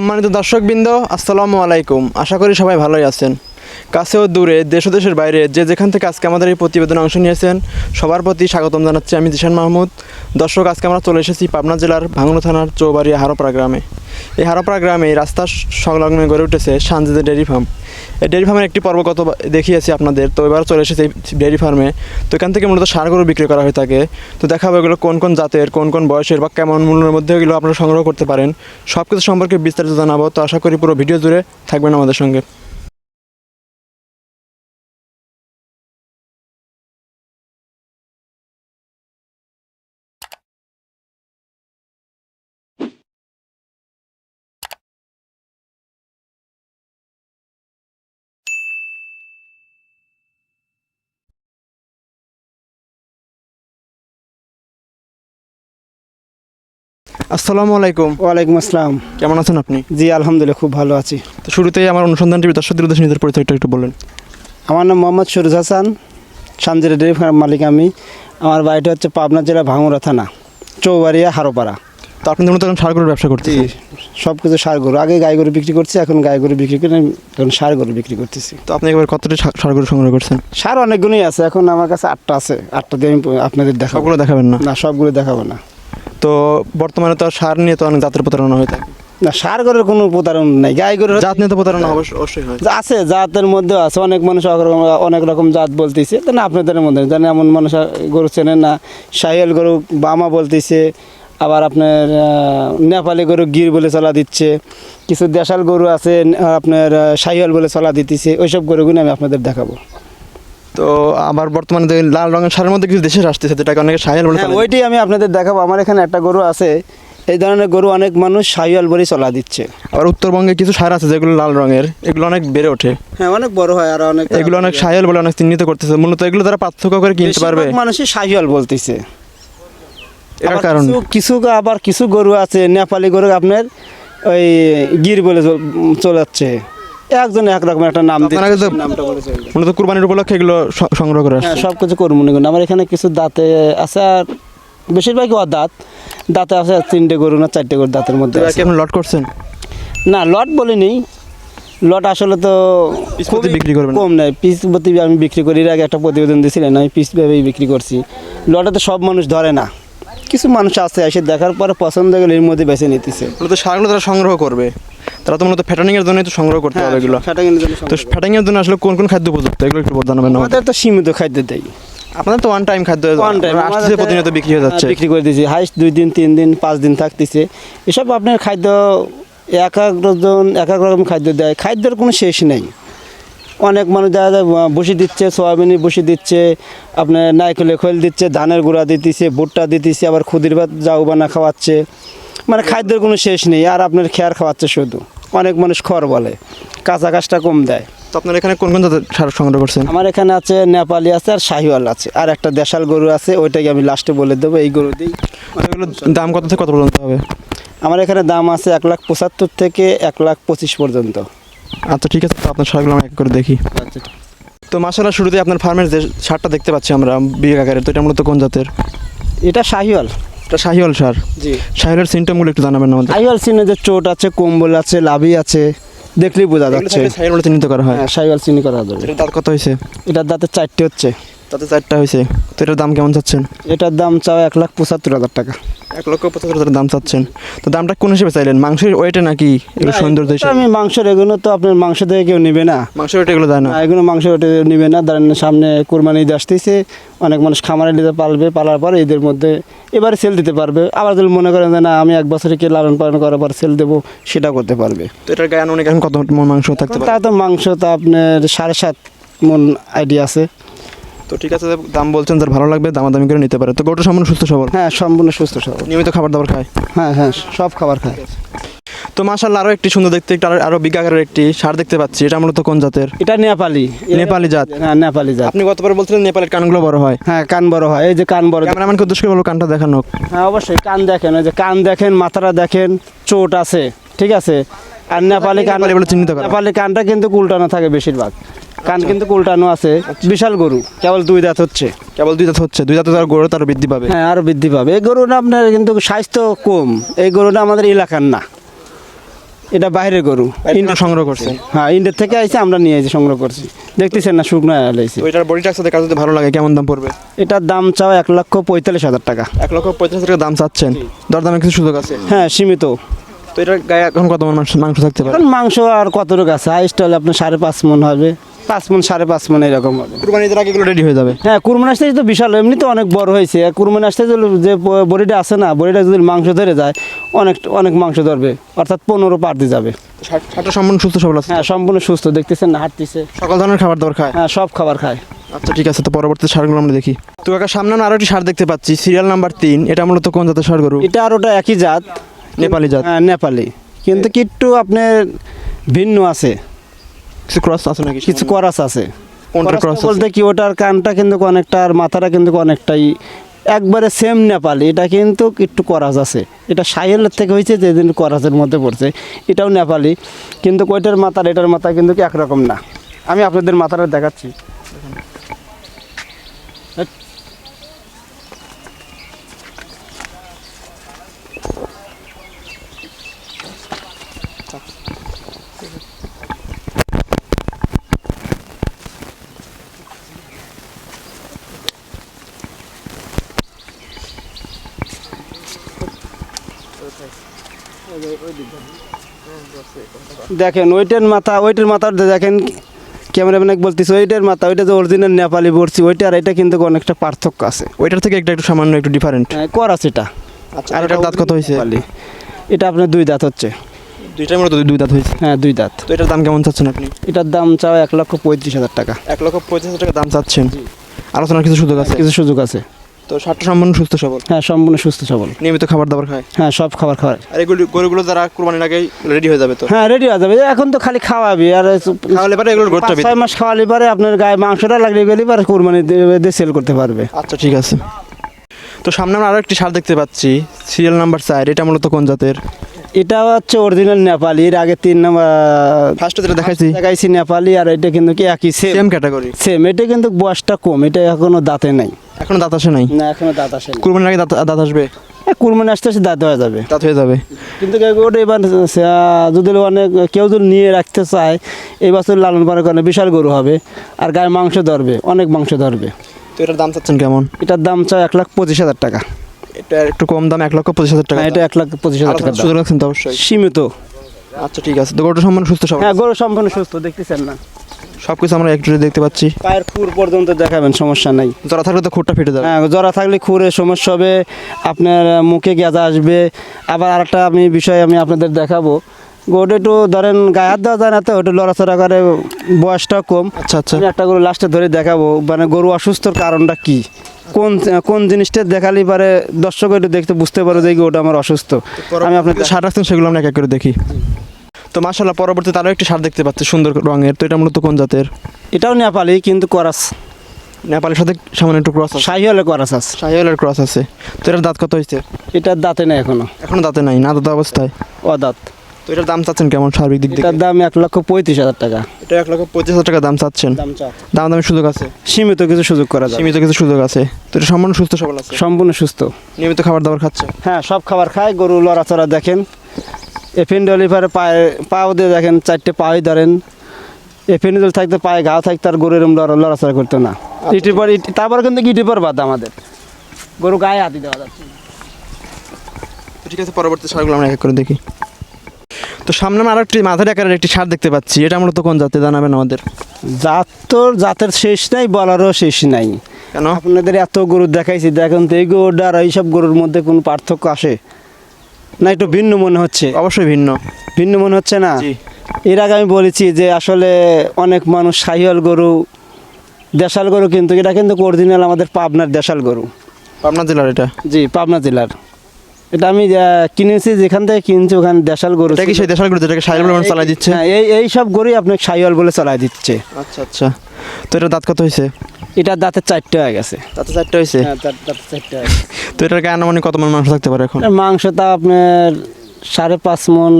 সম্মানিত দর্শকবৃন্দ, আসসালামু আলাইকুম। আশা করি সবাই ভালোই আছেন। কাছে ও দূরে, দেশ দেশের বাইরে যে যেখান থেকে আজকে আমাদের এই প্রতিবেদনে অংশ নিয়েছেন, সবার প্রতি স্বাগতম জানাচ্ছি আমি জিশান মাহমুদ। দর্শক, আজকে আমরা চলে এসেছি পাবনা জেলার ভাঙনো থানার চৌবাড়িয়া হারোপাড়া গ্রামে। এই হারাপড়া গ্রামে এই রাস্তার সংলগ্ন গড়ে উঠেছে সানজিদের ডেয়ারি ফার্ম। এই ডেয়ারি ফার্মের একটি পর্ব কত দেখিয়েছি আপনাদের, তো এবার চলে এসেছে এই ডেয়ারি ফার্মে। তো এখান থেকে মূলত সারগুলো বিক্রি করা হয়ে থাকে তো দেখাবো এগুলো কোন কোন জাতের, কোন কোন বয়সের বা কেমন মূল্যের মধ্যে এগুলো আপনারা সংগ্রহ করতে পারেন। সব কিছু সম্পর্কে বিস্তারিত জানাব। তো আশা করি পুরো ভিডিও জুড়ে থাকবেন আমাদের সঙ্গে। আসসালামু আলাইকুম। ওয়ালাইকুম আসসালাম। কেমন আছেন আপনি? জি আলহামদুলিল্লাহ খুব ভালো আছি। তো শুরুতেই আমার অনুসন্ধান টিভি দর্শকদের উদ্দেশ্যে নিজের পরিচয়টা একটু বলেন। আমার নাম মোহাম্মদ সুরজ হাসান সানজিরা ডেয়ারি ফার্ম মালিক আমি। আমার বাড়িটা হচ্ছে পাবনা জেলা ভাঙুরা থানা চৌবাড়িয়া হারোপাড়া। তো আপনি মূলত এখন সার গরুর ব্যবসা করতে জি সব কিছু সার গরু। আগে গাই গরু বিক্রি করছি এখন গাই গরু বিক্রি করে এখন সার গরু বিক্রি করতেছি। তো আপনি একবার কতটি সার গরু সংগ্রহ করছেন? সার অনেকগুলোই আছে এখন আমার কাছে আটটা আছে। আটটা দিয়ে আমি আপনাদের দেখাবো। দেখাবেন না? না সবগুলো দেখাবো না। তো বর্তমানে তো সার নিয়ে তো অনেক জাতের প্রতারণা হয়ে থাকে। না সার গরুর কোনো প্রতারণা নেই গাই গরুর জাত নিয়ে তো প্রতারণা অবশ্য- অবশ্যই হয়। আছে জাতের মধ্যে আছে অনেক মানুষ অনেক রকম- জাত বলতেছে তো না আপনাদের মধ্যে যেন এমন মানুষ গরু চেনেন না। সাহিয়াল গরু বামা বলতেছে আবার আপনার নেপালি গরু গির বলে চলা দিচ্ছে কিছু দেশাল গরু আছে আপনার আহ, শাহিয়াল বলে চলা দিতেছে ওইসব গরুগুলো আমি আপনাদের দেখাবো। তো আবার বর্তমানে লাল রঙের সারের মধ্যে কিছু দেশের আসতেছে যেটাকে অনেকে সাহেল বলে হ্যাঁ ওইটাই আমি আপনাদের দেখাবো। আমার এখানে একটা গরু আছে। এই ধরনের গরু অনেক মানুষ শাহিয়াল বলেই চলা দিচ্ছে। আবার উত্তরবঙ্গে কিছু সার আছে যেগুলো লাল রঙের এগুলো অনেক বেড়ে ওঠে। হ্যাঁ অনেক বড় হয় আর অনেক এগুলো অনেক সাহেল বলে অনেক চিহ্নিত করতেছে। মূলত এগুলো তারা পার্থক্য করে কিনতে পারবে। মানুষই শাহিয়াল বলতেছে। এটার কারণ? কিছু- আবার কিছু গরু আছে নেপালি গরু আপনার ওই গির বলে চল- চলাচ্ছে। একজন এক রকম একটা নাম আপনারা কিন্তু- নামটা বলে চলে যায়। মূলত কুরবানির উপলক্ষে এগুলো স- সংগ্রহ করে হ্যাঁ আসছে সব কিছু করব না আমার এখানে কিছু দাঁতে আছে আর বেশিরভাগই ওর দাঁত দাঁতে আছে তিনটে গরু না চারটে গরু দাঁতের মধ্যে তো আছে। কি আপনি লট করছেন? না লট বলিনি। লট আসলে তো পিস প্রতি খুবই বিক্রি করবেন? কম নেই পিস প্রতি আমি বিক্রি করি। এর আগে একটা প্রতিবেদন দিয়েছিলেন আমি পিস ভেবেই বিক্রি করছি। লটে তো সব মানুষ ধরে না। কিছু মানুষ আছে এসে দেখার পরে পছন্দ গেলে এর মধ্যে বেছে নিতেছে। মূলত সারগুলো তারা সংগ্রহ করবে। তারা তো মূলত ফ্যাটানিং এর জন্য তো সংগ্রহ করতে হ্যাঁ, হবে এগুলো। সেটা জন্য তো সম্ভব। ফ্যাটানিং এর জন্য আসলে কোন কোন খাদ্য উপযুক্ত এগুলো একটু জানাবেন আমাদের তো সীমিত খাদ্য দেয় আপনাদের তো ওয়ান টাইম খাদ্য One time, আসছে প্রতিনিয়ত বিক্রি হয়ে যাচ্ছে। হ্যাঁ, বিক্রি করে দিয়েছি। হাইস্ট দুই দিন তিন দিন পাঁচ দিন থাকতেছে। এসব আপনার খাদ্য এক এক জন এক এক রকম খাদ্য দেয়। খাদ্যের কোনো শেষ নেই। অনেক মানুষ দেখা যায় বসি দিচ্ছে সোয়াবিনের বসি দিচ্ছে আপনার নাইকেলের খোল দিচ্ছে ধানের গুঁড়া দিতেছে ভুট্টা দিতেছে আবার খুদির ভাত জাউ বানা খাওয়াচ্ছে। মানে খাদ্যের কোনো শেষ নেই আর আপনার খেয়ার খাওয়াচ্ছে শুধু। অনেক মানুষ খড় বলে কাঁচা কাজটা কম দেয়। তো আপনার এখানে কোন কোন জাতের সার সংগ্রহ করছেন? আমার এখানে আছে নেপালি আছে আর শাহিওয়াল আছে আর একটা দেশাল গরু আছে ওইটাকে আমি লাস্টে বলে দেবো এই গরু দিই দাম কত থেকে কত পর্যন্ত হবে? আমার এখানে দাম আছে এক লাখ পঁচাত্তর থেকে এক লাখ পঁচিশ পর্যন্ত। আচ্ছা ঠিক আছে তো আপনার সারগুলো আমি এক করে দেখি। তো মাসালা শুরুতে আপনার ফার্মের যে সারটা দেখতে পাচ্ছি আমরা বিঘা আকারের তো এটা মূলত কোন জাতের? এটা শাহিওয়াল। এটা শাহিওয়াল সার। জি। শাহিওয়ালের সিমটমগুলো একটু জানাবেন আমাদের। শাহিওয়াল সিনে যে চোট আছে কম্বল আছে লাভি আছে দেখলেই বোঝা যাচ্ছে। শাহিওয়াল চিহ্নিত করা হয়। হ্যাঁ শাহিওয়াল চিহ্নিত করা যাবে। দাঁত কত হয়েছে? এটার দাঁতে চারটে হচ্ছে। তাতে চারটা হয়েছে। তো এটার দাম কেমন চাচ্ছেন? এটার দাম চাও এক লাখ পঁচাত্তর হাজার টাকা। এক লক্ষ পঁচাত্তর হাজার দাম চাচ্ছেন। তো দামটা কোন হিসেবে চাইলেন? মাংসের ওয়েটে নাকি এগুলো সৌন্দর্য আমি মাংসের এগুলো তো আপনার মাংস থেকে কেউ নেবে না। মাংসের ওয়েটে এগুলো যায় না। এগুলো মাংস ওটা নিবে না। ধরেন সামনে কোরবানি ঈদ আসতেছে অনেক মানুষ খামারে নিতে পারবে পালার পর ঈদের মধ্যে এবারে সেল দিতে পারবে। আবার যদি মনে করেন যে না আমি এক বছরে কে লালন পালন করার পর সেল দেবো সেটা করতে পারবে। তো এটার গায়ে আনুমানিক এখন কত মন মাংস থাকতে তা তো মাংস তো আপনার সাড়ে সাত মন আইডিয়া আছে। তো ঠিক আছে দাম বলছেন যার ভালো লাগবে দামাদামি করে নিতে পারে। তো গোটা সম্পূর্ণ সুস্থ সবল? হ্যাঁ সম্পূর্ণ সুস্থ সবল। নিয়মিত খাবার দাবার খায়? হ্যাঁ হ্যাঁ সব খাবার খায়। তো মাশাল্লাহ আরও একটি সুন্দর দেখতে একটু আরো- আরও বিজ্ঞাকারের একটি সার দেখতে পাচ্ছি। এটা মূলত কোন জাতের? এটা নেপালি। নেপালি জাত। হ্যাঁ নেপালি জাত। আপনি গতবার বলছিলেন নেপালের কানগুলো বড় হয়। হ্যাঁ কান বড় হয়। এই যে কান বড়। ক্যামেরাম্যানকে উদ্দেশ্য করে বলো কানটা দেখানো হ্যাঁ অবশ্যই কান দেখেন ওই যে কান দেখেন মাথাটা দেখেন চোট আছে ঠিক আছে? আর নেপালি কান চিহ্নিত করা। নেপালি কানটা কিন্তু উল্টানো থাকে বেশিরভাগ। কান কিন্তু উল্টানো আছে। বিশাল গরু কেবল দুই দাঁত হচ্ছে। কেবল দুই দাঁত হচ্ছে দুই দাঁতে তার গরু তার বৃদ্ধি পাবে। হ্যাঁ আরও বৃদ্ধি পাবে। এই গরুটা আপনার কিন্তু স্বাস্থ্য কম। এই গরুটা আমাদের এলাকার না। এটা বাইরের গরু। ইন্ডিয়া সংগ্রহ করছে? হ্যাঁ ইন্ডিয়া থেকে আইছে আমরা নিয়ে এসে সংগ্রহ করছি। দেখতেছেন না শুকনো আলাইছে তো এটার বডি টাক্স কাজ যদি ভালো লাগে কেমন দাম পড়বে? এটার দাম চাও এক লক্ষ পঁয়তাল্লিশ হাজার টাকা। এক লক্ষ পঁয়ত্রিশ টাকা দাম চাচ্ছেন। দরদামের কিছু সুযোগ আছে? হ্যাঁ সীমিত। তো এটার গায়ে এখন কত মাংস মাংস থাকতে পারে? মাংস আর কতটুকু আছে? হাইস্ট হলে আপনার সাড়ে পাঁচ মন হবে। পাঁচ মন সাড়ে পাঁচ মন এরকম হবে। কুরবানিদের আগে এগুলো রেডি হয়ে যাবে? হ্যাঁ কুরবানি আসতে তো বিশাল এমনি তো অনেক বড় হয়েছে। কুরবানি আসতে যে বড়িটা আছে না বড়িটা যদি মাংস ধরে যায় অনেক অনেক মাংস ধরবে। অর্থাৎ পনেরো পার দিয়ে যাবে। সম্পূর্ণ সুস্থ সবল আছে? হ্যাঁ সম্পূর্ণ সুস্থ দেখতেছেন না হাঁটতেছে। সকল ধরনের খাবার দাবার খায়? হ্যাঁ সব খাবার খায়। আচ্ছা ঠিক আছে তো পরবর্তী সারগুলো আমরা দেখি। তো কাকা সামনে আরও একটি সার দেখতে পাচ্ছি সিরিয়াল নাম্বার তিন। এটা মূলত কোন জাতের সার গরু? এটা আর ওটা একই জাত। নেপালি জাত। হ্যাঁ নেপালি। কিন্তু কিট্টু আপনার ভিন্ন আছে। কিছু ক্রস আছে নাকি কিছু করাস আছে। করাসটা ক্রস বলতে কি ওটার কানটা কিন্তু অনেকটা আর মাথাটা কিন্তু অনেকটাই একবারে সেম নেপালি এটা কিন্তু একটু করাজ আছে। এটা সাহেলের থেকে হয়েছে যেদিন করাজের মধ্যে পড়ছে এটাও নেপালি কিন্তু ওইটার মাথার এটার মাথা কিন্তু কি একরকম না। আমি আপনাদের মাথাটা দেখাচ্ছি। দেখেন ওইটার মাথা ওইটার মাথার দেখেন ক্যামেরাম্যান বলতেছে ওইটার মাথা ওইটা যে অরিজিনাল নেপালি পড়ছি ওইটা আর এটা কিন্তু অনেকটা পার্থক্য আছে। ওইটার থেকে একটা একটু সামান্য একটু ডিফারেন্ট হ্যাঁ, করাস এটা। আচ্ছা আর এটার দাঁত কত হয়েছে? এটা আপনার দুই দাঁত হচ্ছে। দুইটার মূলত দুই দাঁত হয়েছে? হ্যাঁ দুই দাঁত। তো এটার দাম কেমন চাচ্ছেন আপনি? এটার দাম চাও এক লক্ষ পঁয়ত্রিশ হাজার টাকা। এক লক্ষ পঁচিশ হাজার টাকা দাম চাচ্ছেন। আলোচনার কিছু সুযোগ আছে? কিছু সুযোগ আছে। তো ষাটটা সম্পূর্ণ সুস্থ সবল? হ্যাঁ সম্পূর্ণ সুস্থ সবল। নিয়মিত খাবার দাবার খায়? হ্যাঁ সব খাবার খাওয়ায়। আর এগুলো গরুগুলো যারা কুরবানির আগে রেডি হয়ে যাবে তো? হ্যাঁ রেডি হয়ে যাবে। এখন তো খালি খাওয়াবি আর খাওয়ালে পরে এগুলো করতে হবে। ছয় মাস খাওয়ালে পরে আপনার গায়ে মাংসটা লাগলে গেলে পারে কোরবানি দিয়ে সেল করতে পারবে। আচ্ছা ঠিক আছে। তো সামনে আমরা আরও একটি সার দেখতে পাচ্ছি সিরিয়াল নাম্বার চার এটা মূলত কোন জাতের? এটা হচ্ছে অরিজিনাল নেপালি এর আগে তিন নম্বর ফার্স্টে যেটা দেখাইছি। দেখাইছি নেপালি আর এটা কিন্তু কি একই সেম সেম ক্যাটাগরি সেম এটা কিন্তু বয়সটা কম এটা এখনও দাঁতে নাই। এখনও দাঁত আসে নাই? না এখনও দাঁত আসে না কুরবানির আগে দাঁত দাঁত আসবে? কুরবানি আসতে আসতে দাঁত হয়ে যাবে। দাঁত হয়ে যাবে। কিন্তু ওটা এবার যদি অনেক কেউ যদি নিয়ে রাখতে চায় এই বছর লালন পালন করে বিশাল গরু হবে আর গায়ে মাংস ধরবে অনেক মাংস ধরবে। এটার দাম চাচ্ছেন কেমন? এটার দাম চায় এক লাখ পঁচিশ হাজার টাকা। এটা একটু কম দাম এক লক্ষ পঁচিশ হাজার টাকা। হ্যাঁ, এটা এক লাখ পঁচিশ হাজার টাকা সুযোগ রাখছেন তো অবশ্যই। সীমিত। আচ্ছা ঠিক আছে। তো গরুটা সম্পূর্ণ সুস্থ সব হ্যাঁ গরু সম্পূর্ণ সুস্থ দেখতেছেন না। সব কিছু আমরা একটু দেখতে পাচ্ছি। পায়ের খুর পর্যন্ত দেখাবেন সমস্যা নাই। যারা থাকলে তো খুঁটটা ফেটে যাবে। হ্যাঁ জরা থাকলে খুরে সমস্যা হবে আপনার মুখে গেঁজা আসবে। আবার আরেকটা আমি বিষয় আমি আপনাদের দেখাবো। গরুটা একটু ধরেন গায়ে হাত দেওয়া যায় না তো ওটা লড়াচড়া করে বয়সটা কম। আচ্ছা আচ্ছা। একটা গরু লাস্টে ধরে দেখাবো মানে গরু অসুস্থর কারণটা কি? কোন কোন জিনিসটা দেখালে পারে দর্শক একটু দেখতে বুঝতে পারো যে গরুটা আমার অসুস্থ। আমি আপনার আপনার সার রাখছেন সেগুলো আমরা এক এক করে দেখি। তো মাশাল্লাহ পরবর্তীতে আরও একটি সার দেখতে পাচ্ছি সুন্দর রঙের। তো এটা মূলত কোন জাতের? এটাও নেপালি কিন্তু করাস। নেপালের সাথে সামান্য একটু ক্রস আছে। শাহি হলে করাস আছে। শাহিওয়ালের ক্রস আছে। তো এটার দাঁত কত হয়েছে? এটার দাঁতে নেই এখনও। এখনও দাঁতে নাই না দাঁত অবস্থায়? অদাঁত। তো এটার দাম চাচ্ছেন কেমন সার্বিক দিক থেকে? এটার দাম এক লক্ষ পঁয়ত্রিশ হাজার টাকা। এটা এক লক্ষ পঁচিশ হাজার টাকা দাম চাচ্ছেন? দাম চা দাম দামের সুযোগ আছে? সীমিত কিছু সুযোগ করা যায় সীমিত কিছু সুযোগ আছে। তো এটা সম্পূর্ণ সুস্থ সবল আছে? সম্পূর্ণ সুস্থ। নিয়মিত খাবার দাবার খাচ্ছে? হ্যাঁ সব খাবার খায় গরু লড়াচড়া দেখেন। এফেন্ডলি পারে পায়ে পাও দিয়ে দেখেন চারটে পায়ে ধরেন। এফেন্ডল থাকতে পায়ে ঘাও থাকতে আর গরু এরম লড়া লড়াচড়া করতো না। ইটির পর ইটি তারপর কিন্তু ইটির পর বাদ আমাদের। গরু গায়ে হাতি দেওয়া যাচ্ছে। ঠিক আছে পরবর্তী সারগুলো আমরা এক করে দেখি। তো সামনে আমরা একটি মাথার আকারের একটি সার দেখতে পাচ্ছি। এটা মূলত কোন জাতে জানাবেন আমাদের? জাত তো জাতের শেষ নাই বলারও শেষ নাই। কেন? আপনাদের এত গরু দেখাইছি দেখুন তো এই গরুটা আর এইসব গরুর মধ্যে কোনো পার্থক্য আসে? না একটু ভিন্ন মনে হচ্ছে। অবশ্যই ভিন্ন। ভিন্ন মনে হচ্ছে না? এর আগে আমি বলেছি যে আসলে অনেক মানুষ সাহিয়াল গরু দেশাল গরু কিন্তু এটা কিন্তু অরিজিনাল আমাদের পাবনার দেশাল গরু। পাবনা জেলার এটা? জি পাবনা জেলার। এটা আমি কিনেছি যেখান থেকে কিনছি ওখানে দেশাল গরু এটা কি সেই দেশাল গরু যেটাকে সাইল বলে চালাই দিচ্ছে? হ্যাঁ, এই এই সব গরুই আপনাকে শাহিওয়াল বলে চালাই দিচ্ছে। আচ্ছা আচ্ছা। তো এটা দাঁত কত হয়েছে? এটা দাঁতের চারটে হয়ে গেছে। তাতে চারটে হয়েছে? হ্যাঁ দাঁতের হয়ে। তো এটার গায়ে আনুমানিক কত মন মাংস থাকতে পারে এখন? এটা মাংসটা আপনার সাড়ে পাঁচ মন।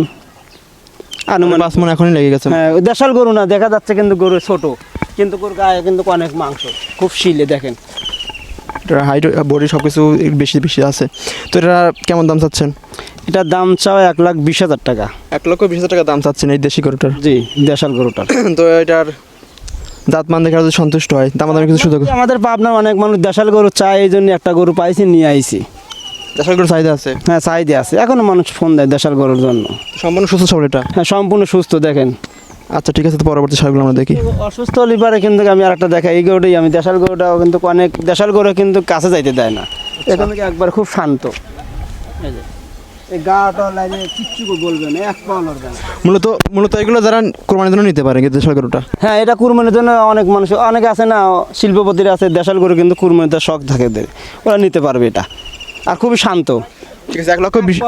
আনুমানিক পাঁচ মন এখনই লেগে গেছে। হ্যাঁ দেশাল গরু না দেখা যাচ্ছে কিন্তু গরু ছোট। কিন্তু গরু গায়ে কিন্তু অনেক মাংস। খুব শিলে দেখেন। হাইট বডি সব কিছু বেশি বেশি আছে। তো এটা কেমন দাম চাচ্ছেন? এটার দাম চাও এক লাখ বিশ হাজার টাকা। এক লক্ষ বিশ হাজার টাকা দাম চাচ্ছেন এই দেশি গরুটার? জি দেশাল গরুটার। তো এটার দাঁত মান দেখে যদি সন্তুষ্ট হয়। দামাদামি কিছু সুযোগ আমাদের পাবনার অনেক মানুষ দেশাল গরু চায় এই জন্য একটা গরু পাইছি নিয়ে আইছি। দেশের গরু চাহিদা আছে? হ্যাঁ চাহিদা আছে। এখনও মানুষ ফোন দেয় দেশাল গরুর জন্য। সম্পূর্ণ সুস্থ সবল এটা? হ্যাঁ সম্পূর্ণ সুস্থ দেখেন। আচ্ছা ঠিক আছে তো পরবর্তী সারগুলো আমরা দেখি। অসুস্থ লিভারে কিন্তু আমি আর একটা দেখাই এই গরুটাই আমি। দেশাল গরুটাও কিন্তু অনেক দেশাল গরু কিন্তু কাছে যাইতে দেয় না। এখান থেকে একবার খুব শান্ত। মূলত মূলত এগুলো যারা কোরবানির জন্য নিতে পারে গরুটা? হ্যাঁ এটা কুরবানির জন্য অনেক মানুষ অনেক আছে না শিল্পপতিরা আছে দেশাল গরু কিন্তু কুরবানিতে শখ থাকে ওরা নিতে পারবে এটা। আর খুবই শান্ত। ঠিক আছে এক লক্ষ বিশ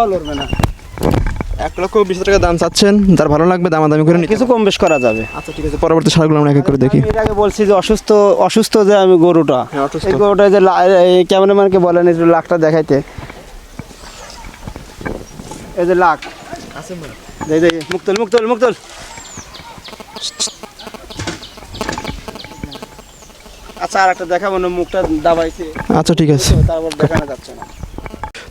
এক লক্ষ বিশ টাকা দাম চাচ্ছেন যার ভালো লাগবে দামাদামি করে কিছু কম বেশ করা যাবে। আচ্ছা ঠিক আছে পরবর্তী সারগুলো আমরা এক এক করে দেখি। এর আগে বলছি যে অসুস্থ অসুস্থ যে আমি গরুটা হ্যাঁ, এই গরুটা যে ক্যামেরাম্যানকে বলেন একটু লাখটা দেখাইতে। এই যে লাখ দেখ মুক্তল মুক্তল মুক্তল। আচ্ছা আর একটা দেখাবো না মুখটা দাবাইছে। আচ্ছা ঠিক আছে। তারপর দেখানো যাচ্ছে না।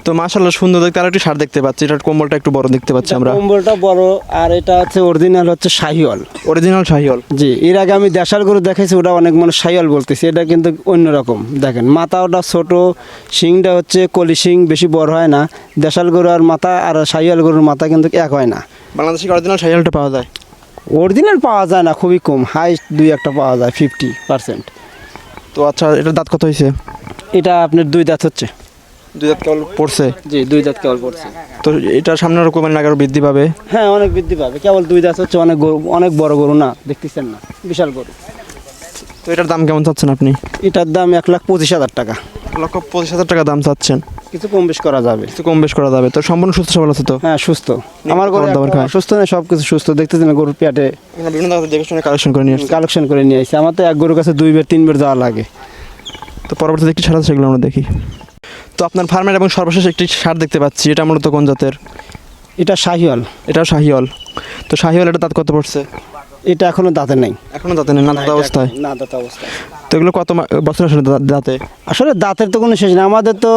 তো মাশাল্লাহ সুন্দর দেখতে আর একটি সার দেখতে পাচ্ছি। এটার কম্বলটা একটু বড় দেখতে পাচ্ছি আমরা। কম্বলটা বড় আর এটা হচ্ছে অরিজিনাল হচ্ছে শাহিওয়াল। অরিজিনাল শাহিওল জি এর আগে আমি দেশাল গরু দেখাইছি ওটা অনেক মানুষ সাইয়াল বলতেছি। এটা কিন্তু অন্যরকম। দেখেন মাথা ওটা ছোট শিংটা হচ্ছে কলি শিং বেশি বড় হয় না। দেশাল গরু আর মাথা আর সাইয়াল গরুর মাথা কিন্তু এক হয় না। বাংলাদেশে অরিজিনাল শাহিওলটা পাওয়া যায়? অরিজিনাল পাওয়া যায় না খুবই কম। হাইস্ট দুই একটা পাওয়া যায় ফিফটি পার্সেন্ট তো আচ্ছা এটার দাঁত কত হয়েছে? এটা আপনার দুই দাঁত হচ্ছে। দুই দাঁত কেবল পড়ছে? জি দুই দাঁত কেবল পড়ছে। তো এটার সামনে আরও কোরবানি আরও বৃদ্ধি পাবে? হ্যাঁ অনেক বৃদ্ধি পাবে। কেবল দুই দাঁত হচ্ছে অনেক গরু অনেক বড় গরু না দেখতেছেন না। বিশাল গরু। তো এটার দাম কেমন চাচ্ছেন আপনি? এটার দাম এক লাখ পঁচিশ হাজার টাকা। এক লক্ষ পঁচিশ হাজার টাকা দাম চাচ্ছেন? কিছু কম বেশ করা যাবে। কিছু কম বেশ করা যাবে। তো সম্পূর্ণ সুস্থ সবল আছে তো? হ্যাঁ সুস্থ। আমার গরু দাবার খায়? সুস্থ নেই সব কিছু সুস্থ। দেখতেছেন গরুর পেটে বিভিন্ন জায়গাতে দেখে শুনে কালেকশন করে নিয়ে আসছি। কালেকশন করে নিয়ে আসছি। আমার তো এক গরুর কাছে দুই বের তিন বের যাওয়া লাগে। তো পরবর্তীতে একটি আছে সেগুলো আমরা দেখি। তো আপনার ফার্মের এবং সর্বশেষ একটি সার দেখতে পাচ্ছি এটা মূলত কোন জাতের? এটা শাহিওয়াল। এটাও শাহিওল তো শাহিওল এটা দাঁত কত পড়ছে? এটা এখনও দাঁতে নেই। এখনও দাঁতে নেই না দাঁত অবস্থায়? না দাঁত অবস্থায়। তো এগুলো কত বছর আসলে দাঁতে আসলে দাঁতের তো কোনো শেষ নেই। আমাদের তো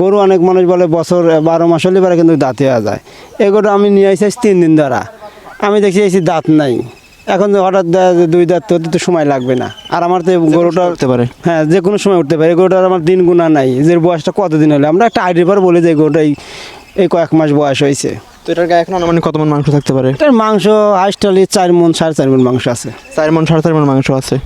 গরু অনেক মানুষ বলে বছর বারো মাস হলে পরে কিন্তু দাঁতে হয়ে যায়। এগুলো আমি নিয়ে আসি তিন দিন ধরা। আমি দেখছি এসে দাঁত নাই। এখন হঠাৎ দুই দাঁত হতে তো সময় লাগবে না। আর আমার তো গরুটা উঠতে পারে। হ্যাঁ যে কোনো সময় উঠতে পারে। গরুটার আমার দিন গুণা নাই। যে বয়সটা কতদিন হলে? আমরা একটা আইডির পর বলি যে গরুটা এই- কয়েক মাস বয়স হয়েছে। তো এটার গায়ে এখন আনুমানিক কত মন মাংস থাকতে পারে? এটার মাংস হাইস্টালি চার মন সাড়ে চার মন মাংস আছে। চার মন সাড়ে চার মন মাংস আছে।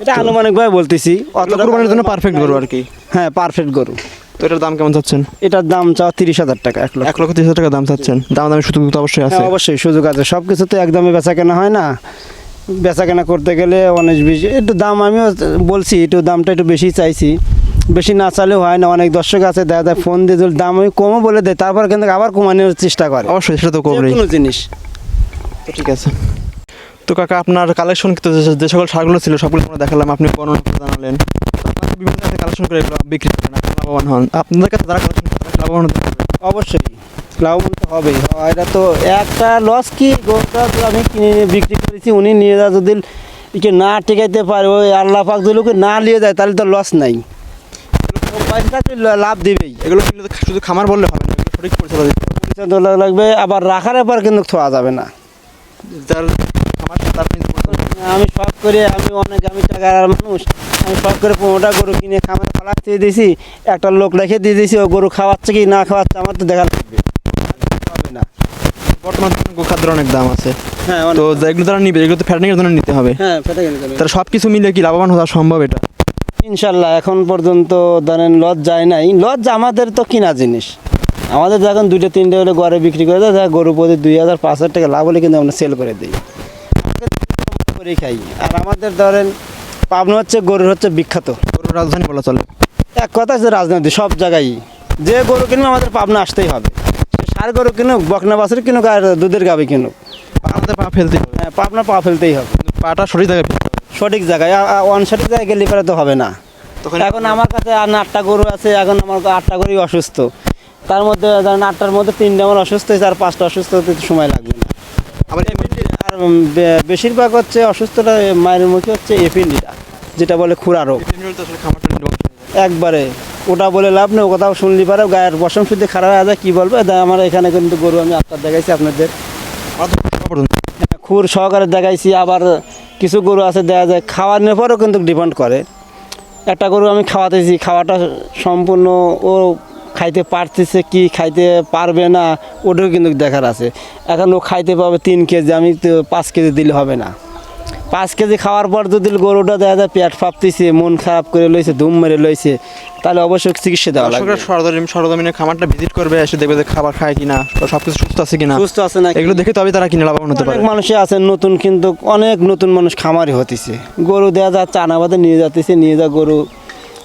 এটা আনুমানিকভাবে বলতেছি। অতটা কোরবানির জন্য পারফেক্ট গরু আর কি। হ্যাঁ পারফেক্ট গরু। তো এটার দাম কেমন চাচ্ছেন? এটার দাম চাওয়া তিরিশ হাজার টাকা এক লক্ষ। এক লক্ষ তিরিশ হাজার টাকা দাম চাচ্ছেন। দাম দামি সুযোগ তো অবশ্যই আছে। হ্যাঁ অবশ্যই সুযোগ আছে। সব কিছু তো একদমই বেচা কেনা হয় না। বেচা কেনা করতে গেলে অনেক বেশি একটু দাম আমিও বলছি একটু দামটা একটু বেশি চাইছি। বেশি না চালেও হয় না। অনেক দর্শক আছে দেখা যায় ফোন দিয়ে দাম আমি কমও বলে দেয় তারপর কিন্তু আবার কমানোর চেষ্টা করে। অবশ্যই সেটা তো যে কোনো জিনিস। তো ঠিক আছে। তো কাকা আপনার কালেকশন যে যে সকল সারগুলো ছিল সবগুলো আমরা দেখালাম। আপনি বর্ণনা জানালেন। বিভিন্ন জায়গায় কালেকশন করে এগুলো বিক্রি করেন আপনারা লাভবান হন। আপনাদের কাছে যারা কালেকশন করে তারা লাভবান হতে পারবে। অবশ্যই লাভবান তো হবেই। এটা তো একটা লস কি? গরুটা তো আমি কিনে বিক্রি করেছি উনি নিয়ে যা যদি একে না টিকাইতে পারে ওই আল্লাহ পাক যদি না নিয়ে যায় তাহলে তো লস নাই। পয়সা লাভ দিবেই। এগুলো কিন্তু শুধু খামার বললে হবে না সঠিক পরিচালনা দিতে হবে। লাগবে আবার রাখার পর কিন্তু থোয়া যাবে না। যার তার পরিচালনা আমি শখ করে আমি অনেক আমি টাকার মানুষ। আমি শখ করে পনেরোটা গরু কিনে খামারে দিয়ে দিয়েছি একটা লোক রেখে দিয়ে দিয়েছি ও গরু খাওয়াচ্ছে কি না খাওয়াচ্ছে আমার তো দেখা লাগবে। হবে না। বর্তমান গোখাদ্যের অনেক দাম আছে। হ্যাঁ তো অনেক- যেগুলো তারা নিবে এগুলো তো জন্য নিতে হবে। হ্যাঁ। তারা সব কিছু মিলে কি লাভবান হওয়া সম্ভব এটা? ইনশাল্লাহ এখন পর্যন্ত ধরেন লজ যায় নাই। লজ আমাদের তো কিনা জিনিস। আমাদের যখন দুইটা তিনটে হলে ঘরে বিক্রি করে দেয় গরু প্রতি দুই হাজার পাঁচ হাজার টাকা লাভ হলে কিন্তু আমরা সেল করে দিই। করেই খাই। আর আমাদের ধরেন পাবনা হচ্ছে গরুর হচ্ছে বিখ্যাত। গরুর রাজধানী বলা চলে। এক কথা হচ্ছে রাজনীতি সব জায়গায়। যে গরু কিনবে আমাদের পাবনা আসতেই হবে। সার গরু কিনুক বকনা বাছুর কিনুক আর দুধের গাবি কিনুক। আমাদের পা ফেলতে হবে। হ্যাঁ পাবনা পা ফেলতেই হবে। পাটা সঠিক জায়গায় সঠিক জায়গায় ওয়ান সঠিক জায়গায় গেলে পরে তো হবে না। এখন আমার কাছে আর আটটা গরু আছে এখন আমার আটটা গরুই অসুস্থ। তার মধ্যে ধরেন আটটার মধ্যে তিনটে আমার অসুস্থ হয়েছে আর পাঁচটা অসুস্থ হতে সময় লাগবে না। আবার আর বেশিরভাগ হচ্ছে অসুস্থটা মায়ের মুখে হচ্ছে এপিন্ডিটা যেটা বলে খুরা রোগ। একবারে ওটা বলে লাভ নেই ও কথাও শুনলি পারে গায়ের বসন শুদ্ধ খারাপ হয়ে যায় কী বলবে? আমার এখানে কিন্তু গরু আমি আপনার দেখাইছি আপনাদের। হ্যাঁ, খুর সহকারে দেখাইছি আবার কিছু গরু আছে দেখা যায় খাওয়ানোর পরেও কিন্তু ডিপেন্ড করে। একটা গরু আমি খাওয়াতেছি খাওয়াটা সম্পূর্ণ ও খাইতে পারতেছে কি খাইতে পারবে না ওটাও কিন্তু দেখার আছে। এখন ও খাইতে পাবে তিন কেজি আমি তো পাঁচ কেজি দিলে হবে না। পাঁচ কেজি খাওয়ার পর যদি গরুটা দেখা যায় পেট ফাপতেছে মন খারাপ করে লইছে ধুম মেরে লইছে তাহলে অবশ্যই চিকিৎসা দেওয়া লাগবে। সরজমিন সরজমিনে খামারটা ভিজিট করবে এসে দেখবে যে খাবার খায় কিনা সব কিছু সুস্থ আছে কিনা। সুস্থ আছে না এগুলো দেখে তবে তারা কিনে লাভবান হতে পারে। অনেক মানুষই আছে নতুন কিন্তু অনেক নতুন মানুষ খামারি হতেছে। গরু দেওয়া যা চানাবাদে নিয়ে যাতেছে নিয়ে যা গরু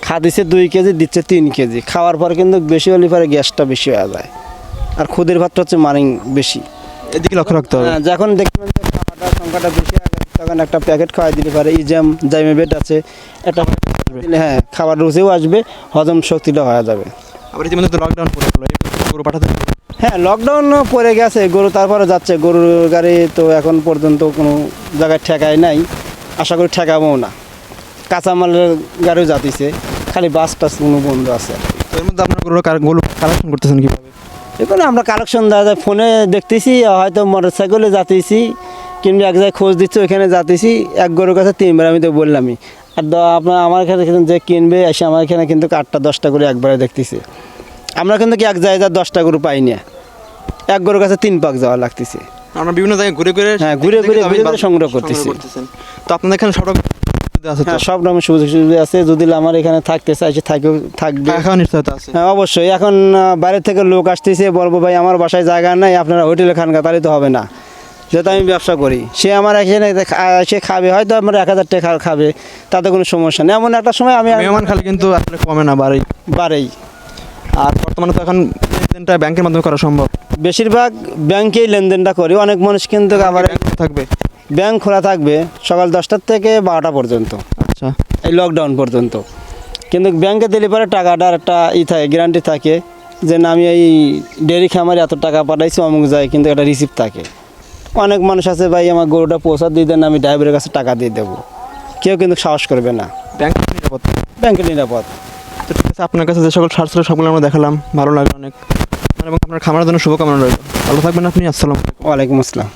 খাদিছে দুই কেজি দিচ্ছে তিন কেজি। খাওয়ার পর কিন্তু বেশি হলে পরে গ্যাসটা বেশি হয়ে যায়। আর খুদের ভাতটা হচ্ছে মারিং বেশি। এদিকে লক্ষ্য রাখতে হবে। হ্যাঁ, যখন দেখবেন যে খাওয়াটা সংখ্যাটা বেশি তখন একটা প্যাকেট খাওয়াই দিলে পারে ইজাম জাইমেবেট আছে একটা হ্যাঁ খাবার রুচেও আসবে হজম শক্তিটা হয়ে যাবে। আবার ইতিমধ্যে তো লকডাউন পড়ে গেলো গরু পাঠাতে হ্যাঁ লকডাউন পড়ে গেছে গরু তারপরে যাচ্ছে গরুর গাড়ি তো এখন পর্যন্ত কোনো জায়গায় ঠেকায় নাই আশা করি ঠেকাবও না। কাঁচামালের গাড়িও যাতিছে। খালি বাস টাস কোনো বন্ধ আছে। তো এর মধ্যে আপনার গরু কালেকশন করতেছেন কীভাবে? এখন আমরা কালেকশন যায় ফোনে দেখতেছি হয়তো মোটর সাইকেলে যাতেছি কিংবা এক জায়গায় খোঁজ দিচ্ছি ওইখানে যাতেছি এক গরুর কাছে তিনবার আমি তো বললামই। আর দ- আপনার আমার এখানে যে কিনবে এসে আমার এখানে কিন্তু আটটা দশটা করে একবারে দেখতেছি। আমরা কিন্তু কি এক জায়গায় দশটা গরু পাই না? এক গরুর কাছে তিন পাক যাওয়া লাগতেছে। আমরা বিভিন্ন জায়গায় ঘুরে ঘুরে হ্যাঁ, ঘুরে ঘুরে ঘুরে ঘুরে সংগ্রহ করতেছি। তো আপনাদের এখানে সব সুবিধা আছে হ্যাঁ সব রকমের সুযোগ সুবিধা আছে। যদি আমার এখানে থাকতে চাইছে থাকেও থাকবে থাকা খাওয়া নিশ্চয়তা আছে। হ্যাঁ অবশ্যই। এখন আহ, বাইরে থেকে লোক আসতেছে বলব ভাই আমার বাসায় জায়গা নাই আপনারা হোটেলে খান গা, তাহলে তো হবে না। যেহেতু আমি ব্যবসা করি। সে আমার এখানে সে খাবে হয়তো আমার এক হাজার টাকা খাবে তাতে কোনো সমস্যা নেই। এমন একটা সময় আমি মেহমান খালি কিন্তু আসলে কমে না বাড়ি বাড়েই। আর বর্তমানে তো এখন লেনদেনটা ব্যাংকের মাধ্যমে করা সম্ভব। বেশিরভাগ ব্যাংকেই লেনদেনটা করি। অনেক মানুষ কিন্তু আবার থাকবে। ব্যাংক খোলা থাকবে সকাল দশটার থেকে বারোটা পর্যন্ত। আচ্ছা। এই লকডাউন পর্যন্ত। কিন্তু ব্যাংকে দিলে পরে টাকাটার একটা ই থাকে গ্যারান্টি থাকে যে না আমি এই ডেরি খামারে এত টাকা পাঠাইছি অমুক যায় কিন্তু একটা রিসিপ্ট থাকে। অনেক মানুষ আছে ভাই আমার গরুটা পৌঁছা দিয়ে দেন আমি ড্রাইভারের কাছে টাকা দিয়ে দেবো। কেউ কিন্তু সাহস করবে না। ব্যাংক নিরাপদ? ব্যাংকের নিরাপদ। তো ঠিক আছে আপনার কাছে যে সকল সার ছিল সবগুলো আমরা দেখালাম। ভালো লাগল অনেক। এবং আপনার খামারের জন্য শুভকামনা রইল। ভালো থাকবেন আপনি আসসালাম ওয়ালাইকুম আসসালাম।